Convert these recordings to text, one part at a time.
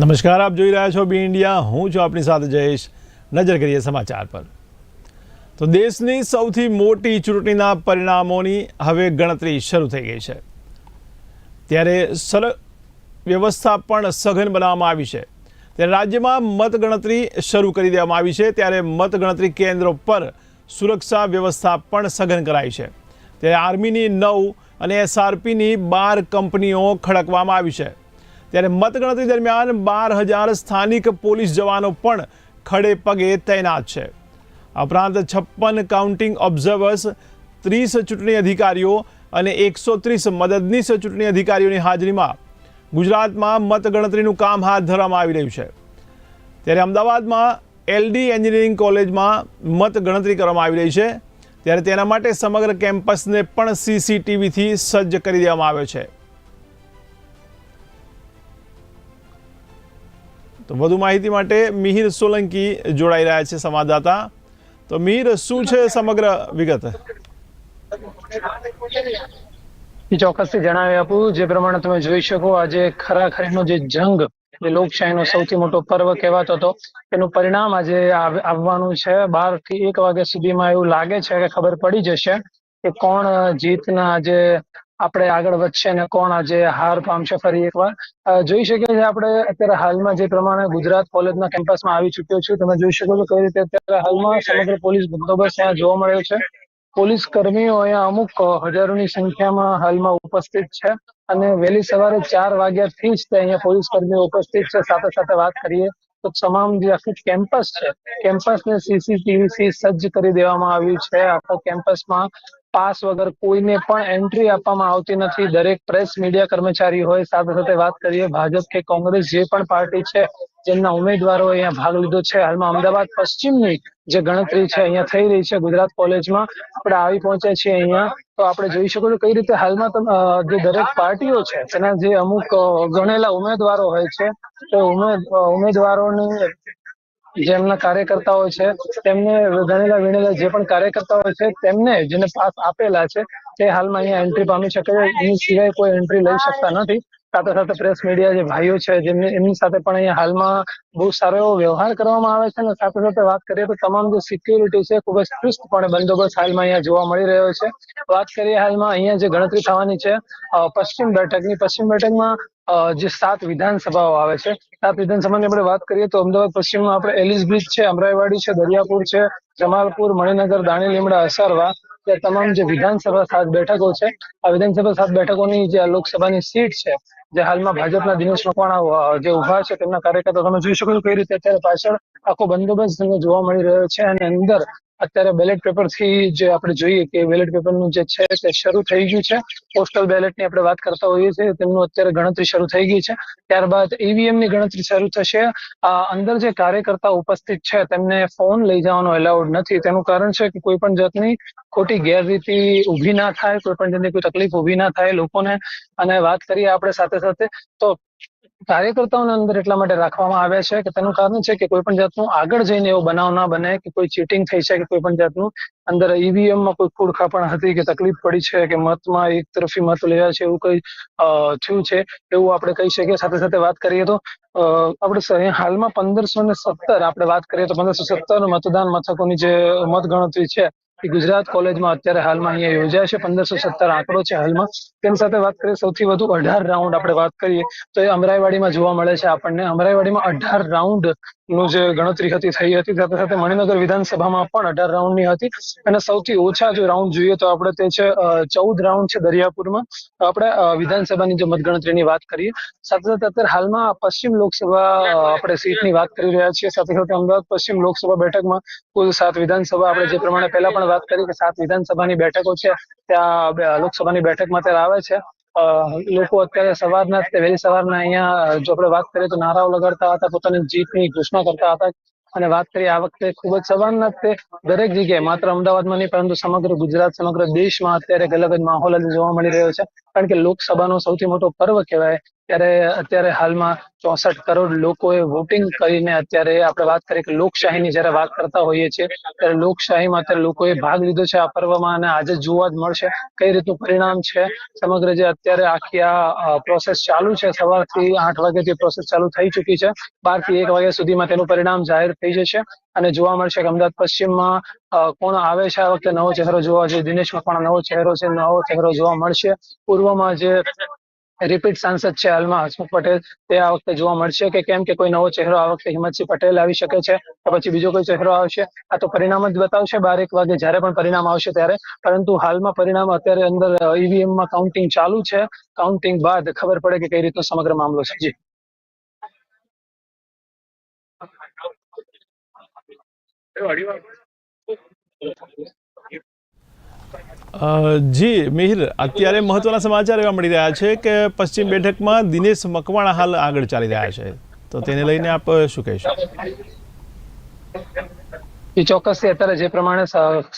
નમસ્કાર, આપ જોઈ રહ્યા છો બી ઇન્ડિયા. હું છું આપની સાથે જયેશ. નજર કરીએ સમાચાર પર. તો દેશની સૌથી મોટી ચૂંટણીના પરિણામોની હવે ગણતરી શરૂ થઈ ગઈ છે. ત્યારે સર, વ્યવસ્થા પણ સઘન બનાવવામાં આવી છે. ત્યારે રાજ્યમાં મતગણતરી શરૂ કરી દેવામાં આવી છે. ત્યારે મતગણતરી કેન્દ્રો પર સુરક્ષા વ્યવસ્થા પણ સઘન કરાઈ છે. ત્યારે આર્મીની નવ અને એસઆરપીની બાર કંપનીઓ ખડકવામાં આવી છે. ત્યારે મતગણતરી દરમિયાન બાર હજાર સ્થાનિક પોલીસ જવાનો પણ ખડે પગે તૈનાત છે. ઉપરાંત છપ્પન કાઉન્ટિંગ ઓબ્ઝર્વર્સ ત્રીસ ચૂંટણી અધિકારીઓ અને એકસો ત્રીસ મદદનીશ ચૂંટણી અધિકારીઓની હાજરીમાં ગુજરાતમાં મતગણતરીનું કામ હાથ ધરવામાં આવી રહ્યું છે. ત્યારે અમદાવાદમાં એલડી એન્જિનિયરિંગ કોલેજમાં મતગણતરી કરવામાં આવી રહી છે. ત્યારે તેના માટે સમગ્ર કેમ્પસને પણ સીસીટીવીથી સજ્જ કરી દેવામાં આવ્યો છે. તો વધુ માહિતી માટે મિહિર સોલંકી જોડાઈ રહ્યા છે સંવાદદાતા. તો મિહિર, શું છે સમગ્ર વિગત? ચોક્કસથી જણાવી આપું. જે પ્રમાણે તમે જોઈ શકો, આજે ખરાખરીનો જે જંગ, જે લોકશાહીનો સૌથી મોટો પર્વ કહેવાતો હતો એનું પરિણામ આજે આવવાનું છે. બારથી એક વાગ્યા સુધીમાં એવું લાગે છે કે ખબર પડી જશે કે કોણ જીતના આજે આપણે આગળ વધશે અને કોણ આજે હાર પામશે ફરી એકવાર. જોઈ શકીએ છીએ આપણે અત્યારે હાલમાં જે પ્રમાણે ગુજરાત કોલેજના કેમ્પસમાં આવી ચૂક્યો છું. તમે જોઈ શકો છો કઈ રીતે અત્યારે હાલમાં સમગ્ર પોલીસ બંદોબસ્ત ત્યાં જોવા મળ્યો છે. પોલીસ કર્મીઓ અહીંયા અમુક હજારોની સંખ્યામાં હાલમાં ઉપસ્થિત છે અને વહેલી સવારે ચાર વાગ્યાથી જ અહીંયા પોલીસ કર્મીઓ ઉપસ્થિત છે. સાથે સાથે વાત કરીએ તો તમામ જે આખું કેમ્પસ છે, કેમ્પસને સીસીટીવી થી સજ્જ કરી દેવામાં આવ્યું છે. આખા કેમ્પસમાં પાસ વગર કોઈને પણ એન્ટ્રી આપવામાં આવતી નથી. દરેક પ્રેસ મીડિયા કર્મચારી હોય, સાથે સાથે વાત કરીએ, ભાજપ કે કોંગ્રેસ જે પણ પાર્ટી છે, જેમના ઉમેદવારો અહીંયા ભાગ લીધો છે. હાલમાં અમદાવાદ પશ્ચિમની જે ગણતરી છે, અહીંયા થઈ રહી છે ગુજરાત કોલેજમાં. આપણે આવી પહોંચ્યા છીએ અહીંયા. તો આપણે જોઈ શકો છો કઈ રીતે હાલમાં જે દરેક પાર્ટીઓ છે, તેના જે અમુક ગણેલા ઉમેદવારો હોય છે, તે ઉમેદવારોની જે એમના કાર્યકર્તાઓ છે, તેમને ગણેલા વિણેલા જે પણ કાર્યકર્તાઓ છે, તેમને જેને પાસ આપેલા છે, તે હાલમાં અહીંયા એન્ટ્રી પામી શકે છે. એની સિવાય કોઈ એન્ટ્રી લઈ શકતા નથી. સાથે સાથે પ્રેસ મીડિયા જે ભાઈઓ છે, જેમની એમની સાથે પણ અહીંયા હાલમાં બહુ સારો એવો વ્યવહાર કરવામાં આવે છે અને સાથે સાથે વાત કરીએ તો તમામ જે સિક્યુરિટી છે, ખૂબ જ ચુસ્તપણે બંદોબસ્ત હાલમાં અહીંયા જોવા મળી રહ્યો છે. વાત કરીએ હાલમાં અહીંયા જે ગણતરી થવાની છે પશ્ચિમ બેઠકની. પશ્ચિમ બેઠકમાં જે સાત વિધાનસભાઓ આવે છે, સાત વિધાનસભાની આપણે વાત કરીએ તો અમદાવાદ પશ્ચિમમાં આપણે એલિસ બ્રિજ છે, અમરાઈવાડી છે, દરિયાપુર છે, જમાલપુર, મણિનગર દાણી લીમડા, અસારવા તે તમામ જે વિધાનસભા સાત બેઠકો છે, આ વિધાનસભા સાત બેઠકોની જે લોકસભાની સીટ છે, જે હાલમાં ભાજપના દિનેશ મકવાણા જે ઊભા છે, તેમના કાર્યકર્તા તમે જોઈ શકો છો કઈ રીતે અત્યારે પાછળ આખો બંદોબસ્ત જોવા મળી રહ્યો છે અને અંદર અત્યારે બેલેટ પેપરથી જે આપણે જોઈએ કે બેલેટ પેપરનું જે છે તે શરૂ થઈ ગયું છે. પોસ્ટલ બેલેટની આપણે વાત કરતા હોઈએ છીએ, તેમનું અત્યારે ગણતરી શરૂ થઈ ગઈ છે. ત્યારબાદ ઈવીએમની ગણતરી શરૂ થશે. અંદર જે કાર્યકર્તા ઉપસ્થિત છે, તેમને ફોન લઈ જવાનો એલાઉડ નથી. તેનું કારણ છે કે કોઈ પણ જાતની ખોટી ગેરરીતિ ઊભી ના થાય કોઈ પણ જાતની કોઈ તકલીફ ઊભી ના થાય લોકોને. અને વાત કરીએ આપણે સાથે સાથે, તો કાર્યકર્તાઓને અંદર એટલા માટે રાખવામાં આવ્યા છે કે તેનું કારણ છે કે કોઈ પણ જાતનું આગળ જઈને એવો બનાવ ના બને કે કોઈ ચીટિંગ થઈ છે કે કોઈ પણ જાતનું. અંદર ઈવીએમમાં કોઈ ખોડખાપણ હતી કે તકલીફ પડી છે કે મતમાં એક તરફી મત લેવા છે એવું કઈ થયું છે એવું આપણે કહી શકીએ. સાથે સાથે વાત કરીએ તો આપણે હાલમાં પંદરસો ને સત્તર આપણે વાત કરીએ તો પંદરસો સત્તર મતદાન મથકોની જે મતગણતરી છે ગુજરાત કોલેજમાં અત્યારે હાલમાં અહીંયા યોજાય છે, પંદરસો સત્તર આંકડો છે હાલમાં. તેની સાથે વાત કરીએ, સૌથી વધુ અઢાર રાઉન્ડ આપણે વાત કરીએ, તો એ અમરાઈવાડીમાં જોવા મળે છે આપણને. અમરાઈવાડીમાં અઢાર રાઉન્ડનું જે ગણતરી હતી, થઈ હતી, સાથે સાથે મણિનગર વિધાનસભામાં પણ અઢાર રાઉન્ડની હતી. અને સૌથી ઓછા જો રાઉન્ડ જોઈએ તો આપણે તે છે ચૌદ રાઉન્ડ છે દરિયાપુરમાં. આપણે વિધાનસભાની જે મતગણતરીની વાત કરીએ, સાથે સાથે અત્યારે હાલમાં પશ્ચિમ લોકસભા આપણે સીટની વાત કરી રહ્યા છીએ. સાથે સાથે અમદાવાદ પશ્ચિમ લોકસભા બેઠકમાં કુલ સાત વિધાનસભા આપણે જે પ્રમાણે પહેલા પણ વાત કરી કે સાત વિધાનસભાની બેઠકો છે, ત્યાં લોકસભાની બેઠકમાં અત્યારે આવે છે. લોકો અત્યારે સવારના, વહેલી સવારના અહીંયા, જો આપણે વાત કરીએ તો નારાઓ લગાડતા હતા, પોતાની જીતની ઘોષણા કરતા હતા. અને વાત કરીએ આ વખતે ખૂબ જ સવારના તે, દરેક જગ્યાએ, માત્ર અમદાવાદમાં નહીં, પરંતુ સમગ્ર ગુજરાત, સમગ્ર દેશમાં અત્યારે એક અલગ જ માહોલ જોવા મળી રહ્યો છે. કારણ કે લોકસભાનો સૌથી મોટો પર્વ કહેવાય ત્યારે અત્યારે હાલમાં ચોસઠ કરોડ લોકોએ વોટિંગ કરીને અત્યારે આપણે વાત કરીએ કે લોકશાહીની જ્યારે વાત કરતા હોઈએ છીએ, ત્યારે લોકશાહીમાં અત્યારે લોકોએ ભાગ લીધો છે આ પર્વમાં અને આજે જોવા જ મળશે કઈ રીતનું પરિણામ છે. સમગ્ર જે અત્યારે આખી આ પ્રોસેસ ચાલુ છે, સવારથી આઠ વાગ્યાથી પ્રોસેસ ચાલુ થઈ ચૂકી છે. બારથી એક વાગ્યા સુધીમાં તેનું પરિણામ જાહેર થઈ જશે અને જોવા મળશે કે અમદાવાદ પશ્ચિમમાં કોણ આવે છે આ વખતે? નવો ચહેરો જોવા જોઈએ. દિનેશ મકવાણા નવો ચહેરો છે, નવો ચહેરો જોવા મળશે. પૂર્વમાં જે રિપીટ સાંસદ છે હાલમાં હસમુખ પટેલ. તે આ વખતે જોવા મળશે કે કેમ કે કોઈ નવો ચહેરો આ વખતે હિંમતસિંહ પટેલ આવી શકે છે. કે પછી બીજો કોઈ ચહેરો આવશે? આ તો પરિણામ જ બતાવશે. બારેક વાગે જ્યારે પણ પરિણામ આવશે ત્યારે. પરંતુ હાલમાં પરિણામ અત્યારે અંદર ઈવીએમમાં કાઉન્ટિંગ ચાલુ છે. કાઉન્ટિંગ બાદ ખબર પડે કે કઈ રીતનો સમગ્ર મામલો છે. જી. અ, જી, મિહિર, અત્યારે મહત્વના સમાચાર એવા મળી રહ્યા છે કે પશ્ચિમ બેઠકમાં દિનેશ મકવાણા હાલ આગળ ચાલી રહ્યા છે. તો તેને લઈને આપ શું કહેશો? એ ચોક્કસથી અત્યારે જે પ્રમાણે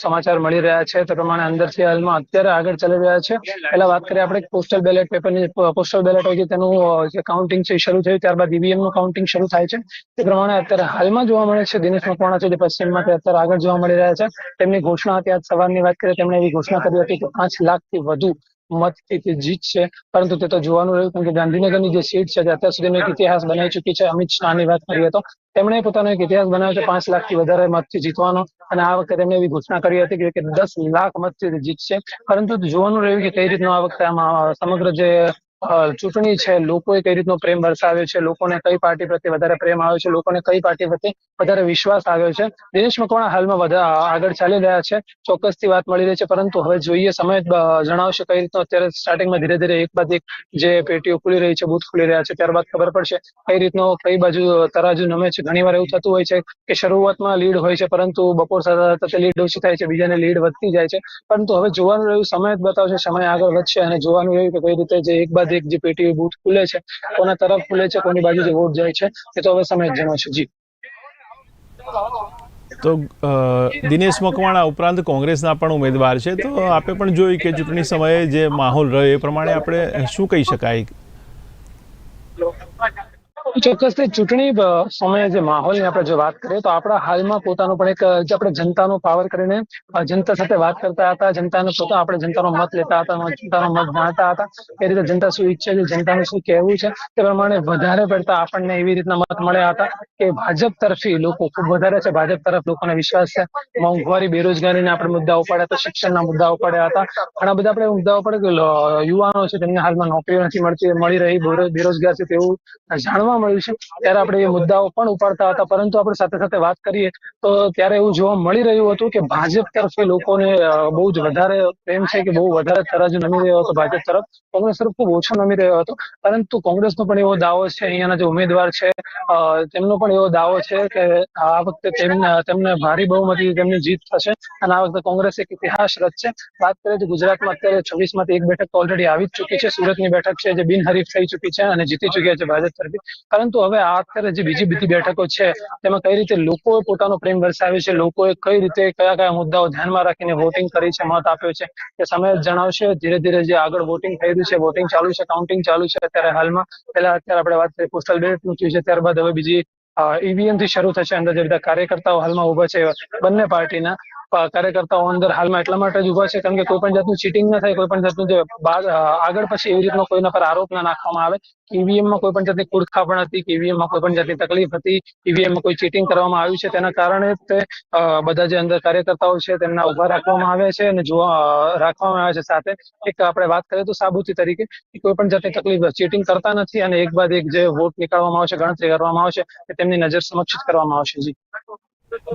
સમાચાર મળી રહ્યા છે, તે પ્રમાણે અંદરથી હાલમાં અત્યારે આગળ ચાલી રહ્યા છે. પહેલા વાત કરીએ આપણે પોસ્ટલ બેલેટ પેપરની પોસ્ટલ બેલેટ હોય છે તેનું જે કાઉન્ટિંગ છે શરૂ થયું, ત્યારબાદ ઈવીએમનું કાઉન્ટિંગ શરૂ થાય છે. તે પ્રમાણે અત્યારે હાલમાં જોવા મળે છે, દિનેશ મકવાણા છે જે પશ્ચિમમાં તે અત્યારે આગળ જોવા મળી રહ્યા છે. તેમની ઘોષણા હતી, આજ સવારની વાત કરીએ, તેમણે એવી ઘોષણા કરી હતી કે પાંચ લાખથી વધુ મતથી જીતશે પરંતુ તે તો જોવાનું રહ્યું, કેમ કે ગાંધીનગરની જે સીટ છે અત્યાર સુધીનો એક ઇતિહાસ બનાવી ચૂકી છે, અમિત શાહની વાત કરીએ તો, તેમણે પોતાનો એક ઇતિહાસ બનાવ્યો છે, પાંચ લાખથી વધારે મતથી જીતવાનો. અને આ વખતે તેમણે એવી ઘોષણા કરી હતી કે- દસ લાખ મતથી જીતશે. પરંતુ જોવાનું રહ્યું કે કઈ રીતનો આ વખતે આમાં સમગ્ર જે ચૂંટણી છે, લોકોએ કઈ રીતનો પ્રેમ વરસાવ્યો છે, લોકોને કઈ પાર્ટી પ્રત્યે વધારે પ્રેમ આવ્યો છે, લોકોને કઈ પાર્ટી પ્રત્યે વધારે વિશ્વાસ આવ્યો છે. દિનેશ મકવાણા હાલમાં વધા આગળ ચાલી રહ્યા છે, ચોક્કસથી વાત મળી રહી છે, પરંતુ હવે જોઈએ સમય જણાવશે કઈ રીતનો અત્યારે સ્ટાર્ટિંગમાં ધીરે ધીરે એક બાદ એક જે પેટીઓ ખુલી રહી છે, બુથ ખુલી રહ્યા છે, ત્યારબાદ ખબર પડશે કઈ રીતનો કઈ બાજુ તરાજુ નમે છે. ઘણી વાર એવું થતું હોય છે કે શરૂઆતમાં લીડ હોય છે, પરંતુ બપોર સાથે સાથે લીડ ઓછી થાય છે, બીજાને લીડ વધતી જાય છે. પરંતુ હવે જોવાનું રહ્યું, સમય જ બતાવશે, સમય આગળ વધશે અને જોવાનું રહ્યું કે કઈ રીતે જે એક બાદ એક જે પેટી બૂથ ખુલે છે, કોના તરફ ખુલે છે, કોની બાજુ જે વોટ જાય છે, એ તો હવે સમય જણાવશે જી. તો દિનેશ મકવાણા ઉપરાંત કોંગ્રેસના પણ ઉમેદવાર છે, તો આપે પણ જોયું કે ચૂંટણી સમયે જે માહોલ રહ્યો, એ પ્રમાણે આપણે શું કહી શકાય? ચોક્કસથી ચૂંટણી સમયે જે માહોલની આપણે જો વાત કરીએ તો આપણા હાલમાં પોતાનું પણ એક જે આપણે જનતાનો પાવર કરીને જનતા સાથે વાત કરતા હતા, જનતાનો પોતા આપણે જનતાનો મત લેતા હતા જનતાનો મત જાણતા હતા. એ રીતે જનતા શું ઈચ્છે છે, જનતાનું શું કહેવું છે, તે પ્રમાણે વધારે પડતા આપણને એવી રીતના મત મળ્યા હતા કે ભાજપ તરફી લોકો ખૂબ વધારે છે, ભાજપ તરફ લોકોને વિશ્વાસ છે. મોંઘવારી બેરોજગારીના આપણે મુદ્દાઓ પડ્યા હતા, શિક્ષણના મુદ્દાઓ પડ્યા હતા. ઘણા બધા આપણે મુદ્દાઓ પડે કે યુવાનો છે તેમને હાલમાં નોકરીઓ નથી મળતી, મળી રહી બેરો- બેરોજગાર છે તેવું જાણવા મળ્યું છે ત્યારે આપણે એ મુદ્દાઓ પણ ઉપાડતા હતા. પરંતુ આપણે સાથે સાથે વાત કરીએ તો ત્યારે એવું જોવા મળી રહ્યું હતું કે ભાજપ તરફે લોકોને બહુ જ વધારે પ્રેમ છે કે બહુ વધારે તરજ નમી રહ્યો હતો ભાજપ તરફ. કોંગ્રેસ તરફ ખૂબ ઓછો નમી રહ્યો હતો. પરંતુ કોંગ્રેસનો પણ એવો દાવો છે, અહીંયાના જે ઉમેદવાર છે તેમનો પણ એવો દાવો છે કે આ વખતે તેમને ભારી બહુમતી તેમની જીત થશે અને આ વખતે કોંગ્રેસ એક ઇતિહાસ રચશે વાત કરીએ તો ગુજરાતમાં અત્યારે છવ્વીસમાંથી એક બેઠક ઓલરેડી આવી જ ચૂકી છે. સુરતની બેઠક છે જે બિનહરીફ થઈ ચૂકી છે અને જીતી ચૂક્યા છે ભાજપ તરફી પરંતુ હવે અત્યારે જે બીજી બધી બેઠકો છે, તેમાં કઈ રીતે લોકોએ પોતાનો પ્રેમ વરસાવ્યો છે, લોકોએ કઈ રીતે કયા કયા મુદ્દાઓ ધ્યાનમાં રાખીને વોટિંગ કરી છે, મત આપ્યો છે તે સમય જણાવશે. ધીરે ધીરે જે આગળ વોટિંગ થઈ રહ્યું છે વોટિંગ ચાલુ છે કાઉન્ટિંગ ચાલુ છે, અત્યારે હાલમાં. પહેલા અત્યારે આપણે વાત કરી પોસ્ટલ બેલેટનું થયું છે, ત્યારબાદ હવે બીજી ઈવીએમથી શરૂ થશે, અંદર જે બધા કાર્યકર્તાઓ હાલમાં ઊભા છે, બંને પાર્ટીના. કાર્યકર્તાઓ અંદર હાલમાં એટલા માટે જ ઊભા છે, કારણ કે કોઈ પણ જાતનું ચીટિંગ ના થાય કોઈ પણ જાતનું જે આગળ પછી એવી રીતનો કોઈના પર આરોપ ના નાખવામાં આવે. ઈવીએમમાં કોઈ પણ જાતની કુડખાપણ હતી કે કોઈ પણ જાતની તકલીફ હતી ઈવીએમ કોઈ ચીટિંગ કરવામાં આવ્યું છે, તેના કારણે તે બધા જે અંદર કાર્યકર્તાઓ છે તેમના ઊભા રાખવામાં આવ્યા છે અને જોવા રાખવામાં આવ્યા છે સાથે. એક આપણે વાત કરીએ તો સાબુતી તરીકે કોઈ પણ જાતની તકલીફ ચીટિંગ કરતા નથી અને એક બાદ એક જે વોટ નીકાળવામાં આવશે, ગણતરી કરવામાં આવશે તેમની નજર સમક્ષ કરવામાં આવશે. જી.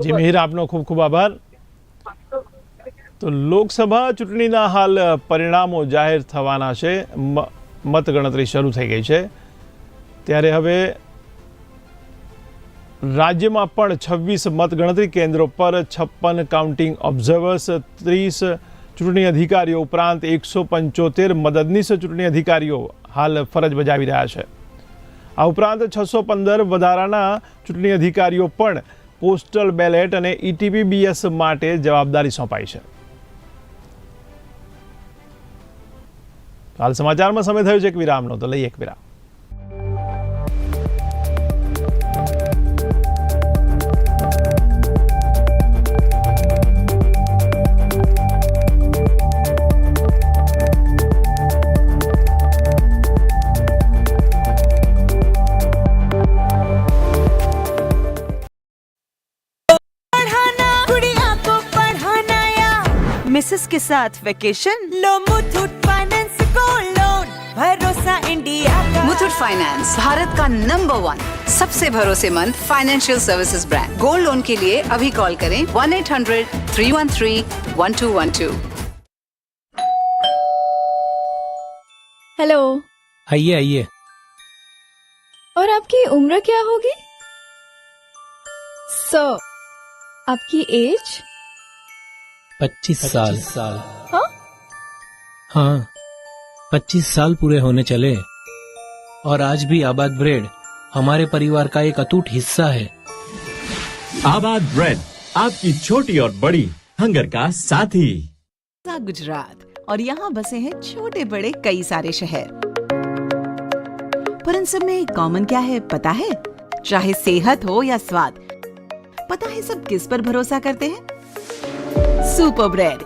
જી, મિહિર, આપનો ખૂબ ખૂબ આભાર. તો લોકસભા ચૂંટણીના હાલ પરિણામો જાહેર થવાના છે. મતગણતરી શરૂ થઈ ગઈ છે. ત્યારે હવે રાજ્યમાં પણ છવ્વીસ મતગણતરી કેન્દ્રો પર છપ્પન કાઉન્ટિંગ ઓબ્ઝર્વર્સ, ત્રીસ ચૂંટણી અધિકારીઓ ઉપરાંત એકસો પંચોતેર મદદનીશ ચૂંટણી અધિકારીઓ હાલ ફરજ બજાવી રહ્યા છે. આ ઉપરાંત છસો પંદર વધારાના ચૂંટણી અધિકારીઓ પણ પોસ્ટલ બેલેટ અને ઈટીપીબીએસ માટે જવાબદારી સોંપાઈ છે. હાલ સમાચારમાં સમય થયો છે એક વિરામનો, તો લઈએ એક વિરામ. के साथ वेकेशन लो मुथूट फाइनेंस गोल्ड लोन भरोसा इंडिया का। मुथूट फाइनेंस भारत का नंबर वन सबसे भरोसेमंद financial services brand gold loan के लिए अभी कॉल करें one eight hundred three one three one two one two hello आइए आइए। और आपकी उम्र क्या होगी? सो so, आपकी एज पच्चीस साल। साल। हाँ? हाँ पच्चीस साल पूरे होने चले। और आज भी आबाद ब्रेड हमारे परिवार का एक अटूट हिस्सा है। आबाद ब्रेड आपकी छोटी और बड़ी हंगर का साथी। गुजरात और यहाँ बसे हैं छोटे बड़े कई सारे शहर। पर इन सब में कॉमन क्या है पता है? चाहे सेहत हो या स्वाद पता है सब किस पर भरोसा करते हैं? Super bread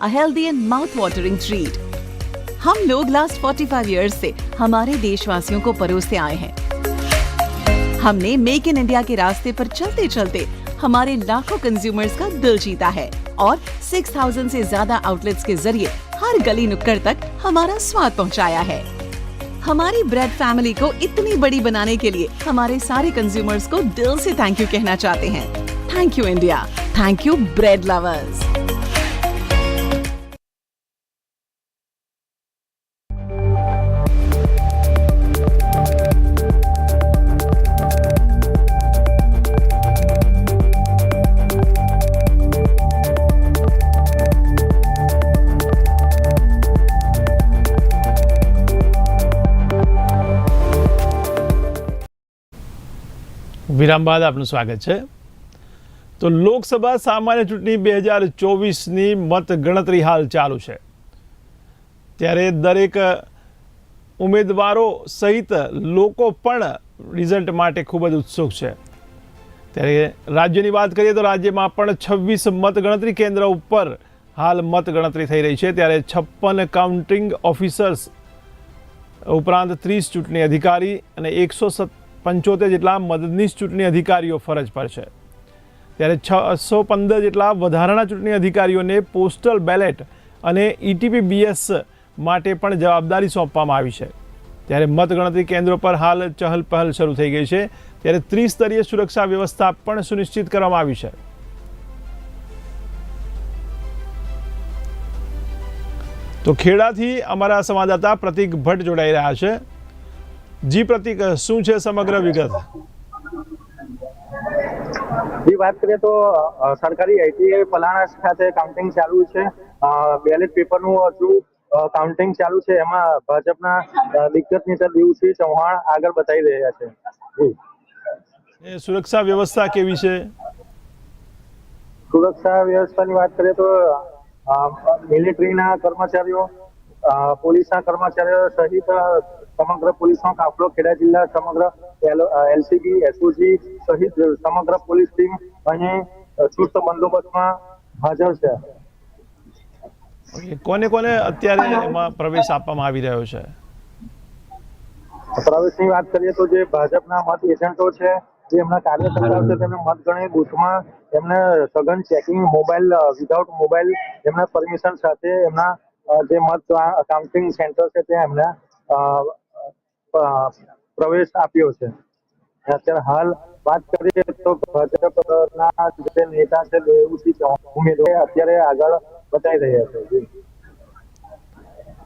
a healthy and mouth watering treat हम लोग लास्ट 45 इयर्स से हमारे देशवासियों को परोसते आए हैं। हमने मेक इन इंडिया के रास्ते पर चलते चलते हमारे लाखों कंज्यूमर्स का दिल जीता है और 6000 से ज़्यादा आउटलेट्स के ज़रिए हर गली नुक्कड़ तक हमारा स्वाद पहुँचाया है। हमारी ब्रेड फैमिली को इतनी बड़ी बनाने के लिए हमारे सारे कंज्यूमर्स को दिल से थैंक यू कहना चाहते हैं। Thank you India Thank you, bread lovers. વિરામ બાદ આપનું સ્વાગત છે તો લોકસભા સામાન્ય ચૂંટણી બે હજાર ચોવીસની મતગણતરી હાલ ચાલુ છે. ત્યારે દરેક ઉમેદવારો સહિત લોકો પણ રિઝલ્ટ માટે ખૂબ જ ઉત્સુક છે. ત્યારે રાજ્યની વાત કરીએ તો રાજ્યમાં પણ છવ્વીસ મતગણતરી કેન્દ્ર ઉપર હાલ મતગણતરી થઈ રહી છે. ત્યારે છપ્પન કાઉન્ટિંગ ઓફિસર્સ ઉપરાંત ત્રીસ ચૂંટણી અધિકારી અને એકસો પંચોતેર જેટલા મદદનીશ ચૂંટણી અધિકારીઓ ફરજ પર છે. ત્યારે છસો પંદર જેટલા વધારાના ચૂંટણી અધિકારીઓને પોસ્ટલ બેલેટ અને ઇટીપી બીએસ માટે પણ જવાબદારી સોંપવામાં આવી છે. ત્યારે મતગણતરી કેન્દ્રો પર હાલ ચહલ પહલ શરૂ થઈ ગઈ છે. ત્યારે ત્રિસ્તરીય સુરક્ષા વ્યવસ્થા પણ સુનિશ્ચિત કરવામાં આવી છે. તો ખેડાથી અમારા સંવાદદાતા પ્રતિક ભટ્ટ જોડાઈ રહ્યા છે. જી પ્રતિક, શું છે સમગ્ર વિગત? જે વાત કરીએ તો સરકારી આઈટીઆઈ પલાણા ખાતે કાઉન્ટિંગ ચાલુ છે. બેલેટ પેપરનું હજુ કાઉન્ટિંગ ચાલુ છે. એમાં ભાજપના દિગ્ગજ નેતા દેવસિંહ ચૌહાણ આગળ બતાવી રહ્યા છે. એ સુરક્ષા વ્યવસ્થા કેવી છે? સુરક્ષા વ્યવસ્થાની વાત કરીએ તો મિલિટરીના કર્મચારીઓ પોલીસના કર્મચારીઓ સહિત સમગ્ર પોલીસનો કાફલો ખેડા જિલ્લા સમગ્ર એલસીબી એસઓજી સહિત સમગ્ર પોલીસ ટીમ અહીં ચુસ્ત બંદોબસ્તમાં હાજર છે. કોને કોને અત્યારે એમાં પ્રવેશ આપવામાં આવી રહ્યો છે? પ્રવેશની વાત કરીએ તો જે ભાજપના મત એજન્ટો છે જે એમના કાર્યકર્તાઓ છે તેમને મતગણતરી બુથમાં એમને સઘન ચેકિંગ મોબાઈલ વિધાઉટ મોબાઈલ એમના પરમિશન સાથે એમના જે મત કાઉન્ટિંગ સેન્ટર છે ત્યાં એમને પ્રવેશ આપ્યો છે. અત્યારે હાલ વાત કરીએ તો ભાજપના જે નેતા છે દેવુસિંહ ઉમેદવાર અત્યારે આગળ બતાવી રહ્યા છે. જી.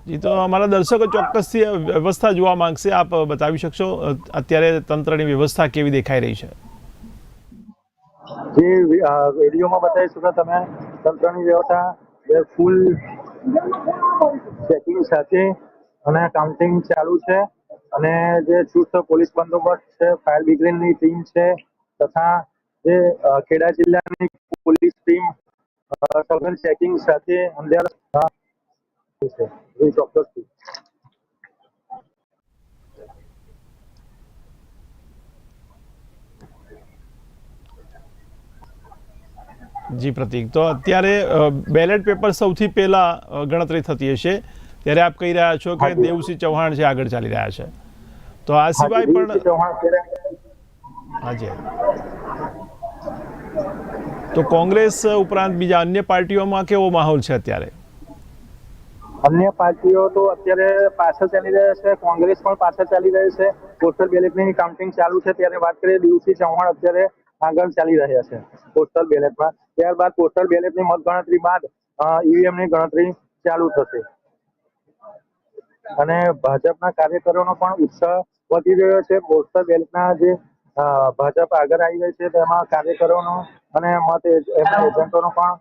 જી તો અમારા દર્શકો ચોક્કસથી વ્યવસ્થા જોવા માંગશે. આપ બતાવી શકશો અત્યારે તંત્રની વ્યવસ્થા કેવી દેખાઈ રહી છે? જે વિડીયોમાં બતાવીશું કે તમે તંત્રની વ્યવસ્થા ફૂલ ચેકિંગ સાથે અને કાઉન્ટિંગ ચાલુ છે. અને જે ચુસ્ત પોલીસ બંદોબસ્ત છે ફાયર બ્રિગેડની ટીમ છે તથા જે ખેડા જિલ્લાની પોલીસ ટીમ સઘન ચેકિંગ સાથે છે. જી ચોક્કસથી જી પ્રતિક. તો અત્યારે બેલેટ પેપર સૌથી પહેલા ગણતરી થતી હશે. ત્યારે આપ કહી રહ્યા છો કે. દેવસિંહ ચૌહાણ છે આગળ ચાલી રહ્યા છે. તો આ સિવાય પણ હાજી તો કોંગ્રેસ ઉપરાંત બીજા અન્ય પાર્ટીઓમાં કેવો માહોલ છે અત્યારે? અન્ય પાર્ટીઓ તો અત્યારે પાછળ ચાલી રહ્યા છે કોંગ્રેસ પણ પાછળ ચાલી રહી છે. પોસ્ટલ બેલેટની કાઉન્ટિંગ ચાલુ છે ત્યારે વાત કરીએ દિવસી ચૌહાણ અત્યારે આગળ ચાલી રહ્યા છે પોસ્ટલ બેલેટમાં. ત્યારબાદ પોસ્ટલ બેલેટની મતગણતરી બાદ ઈવીએમની ગણતરી ચાલુ થશે. અને ભાજપના કાર્યકરોનો પણ ઉત્સાહ વધી રહ્યો છે. પોસ્ટલ બેલેટના જે ભાજપ આગળ આવી રહી છે તેમાં કાર્યકરોનો અને મત એજ- એમના એજન્ટોનો પણ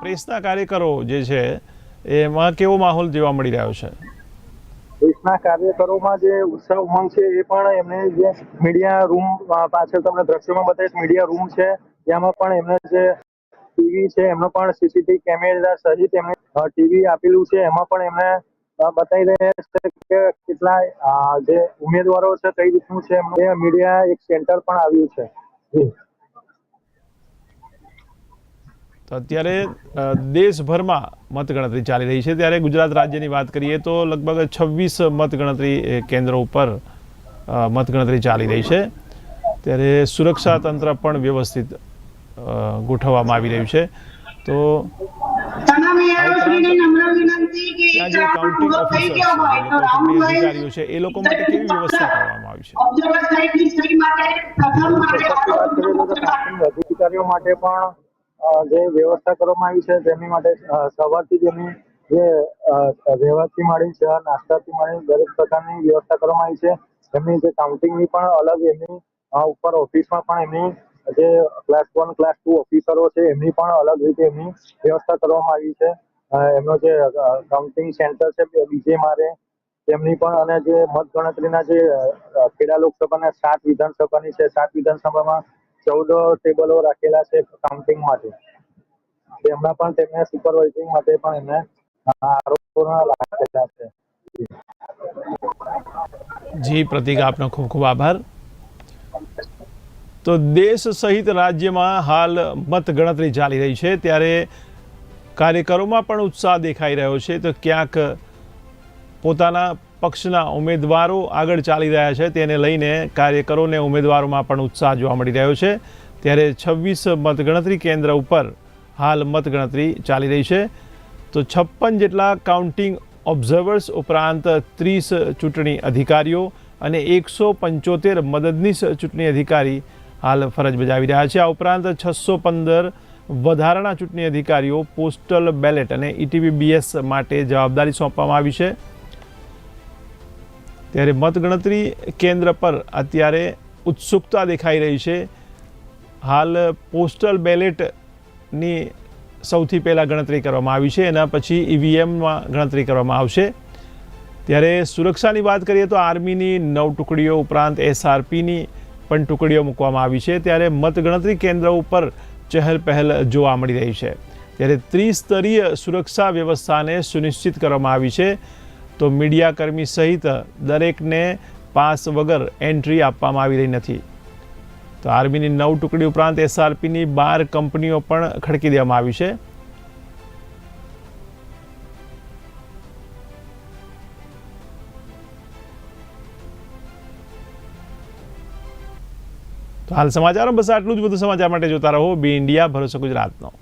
પ્રેસના કાર્યકરો જે છે એમાં કેવો માહોલ જોવા મળી રહ્યો છે? દેશના કાર્યકરોમાં જે ઉત્સાહ ઉમંગ છે એ પણ એમને જે મીડિયા રૂમ પાછળ તમને દ્રશ્યોમાં બતાવીશ મીડિયા રૂમ છે ત્યાંમાં પણ એમને જે ટીવી છે એમનો પણ સીસીટીવી કેમેરા સહિત એમને ટીવી આપેલું છે. એમાં પણ એમને બતાવી રહ્યા છે કે કેટલા જે ઉમેદવારો છે, કઈ રીતનું છે એમનું મીડિયા એક સેન્ટર પણ આવ્યું છે. અત્યારે દેશભરમાં મતગણતરી ચાલી રહી છે. ત્યારે ગુજરાત રાજ્યની વાત કરીએ તો લગભગ છવ્વીસ મતગણતરી કેન્દ્રો ઉપર મતગણતરી ચાલી રહી છે. ત્યારે સુરક્ષા તંત્ર પણ વ્યવસ્થિત ગોઠવવામાં આવી રહ્યું છે. તો અધિકારીઓ છે એ લોકો માટે કેવી વ્યવસ્થા કરવામાં આવી છે? અધિકારીઓ માટે પણ જે વ્યવસ્થા કરવામાં આવી છે તેમની માટે સવારથી જેની જે રહેવાથી માંડી છે નાસ્તાથી માંડી દરેક પ્રકારની વ્યવસ્થા કરવામાં આવી છે. એમની જે કાઉન્ટિંગની પણ અલગ એમની ઉપર ઓફિસમાં પણ એમની જે ક્લાસ વન ક્લાસ ટુ ઓફિસરો છે, એમની પણ અલગ રીતે એમની વ્યવસ્થા કરવામાં આવી છે. એમનો જે કાઉન્ટિંગ સેન્ટર છે બીજે મારે તેમની પણ અને જે મતગણતરીના જે ખેડા લોકસભાના સાત વિધાનસભાની છે, સાત વિધાનસભામાં ચૌદ ટેબલો રાખેલા છે કાઉન્ટિંગ માટે. તેમના પણ તેમને સુપરવાઇઝિંગ માટે પણ એમને આરોપો રાખેલા છે. જી, પ્રતિક આપનો ખૂબ ખૂબ આભાર. તો દેશ સહિત રાજ્યમાં હાલ મતગણતરી ચાલી રહી છે. ત્યારે કાર્યકરોમાં પણ ઉત્સાહ દેખાઈ રહ્યો છે. તો ક્યાંક પોતાના પક્ષના ઉમેદવારો આગળ ચાલી રહ્યા છે. તેને લઈને કાર્યકરોને ઉમેદવારોમાં પણ ઉત્સાહ જોવા મળી રહ્યો છે. ત્યારે છવ્વીસ મતગણતરી કેન્દ્ર ઉપર હાલ મતગણતરી ચાલી રહી છે. તો છપ્પન જેટલા કાઉન્ટિંગ ઓબ્ઝર્વર્સ ઉપરાંત ત્રીસ ચૂંટણી અધિકારીઓ અને એકસો પંચોતેર મદદનીશ ચૂંટણી અધિકારી હાલ ફરજ બજાવી રહ્યા છે. આ ઉપરાંત છસો પંદર વધારાના ચૂંટણી અધિકારીઓ પોસ્ટલ બેલેટ અને ઈટીવીબીએસ માટે જવાબદારી સોંપવામાં આવી છે. ત્યારે મતગણતરી કેન્દ્ર પર અત્યારે ઉત્સુકતા દેખાઈ રહી છે. હાલ પોસ્ટલ બેલેટની સૌથી પહેલાં ગણતરી કરવામાં આવી છે. એના પછી ઈવીએમમાં ગણતરી કરવામાં આવશે. ત્યારે સુરક્ષાની વાત કરીએ તો આર્મીની નવ ટુકડીઓ ઉપરાંત એસઆરપીની પણ ટુકડીઓ મૂકવામાં આવી છે ત્યારે મતગણતરી કેન્દ્ર ઉપર ચહેલ પહેલ જોવા મળી રહી છે. ત્યારે ત્રિસ્તરીય સુરક્ષા વ્યવસ્થાને સુનિશ્ચિત કરવામાં આવી છે. તો મીડિયાકર્મી સહિત દરેકને પાસ વગર એન્ટ્રી આપવામાં આવી રહી નથી. તો આર્મીની નવ ટુકડી ઉપરાંત એસઆરપીની બાર કંપનીઓ પણ ખડકી દેવામાં આવી છે. હાલ સમાચારો બસ આટલું જ. બધું સમાચાર માટે જોતા રહો. બી ઇન્ડિયા ભરોસો ગુજરાતનો.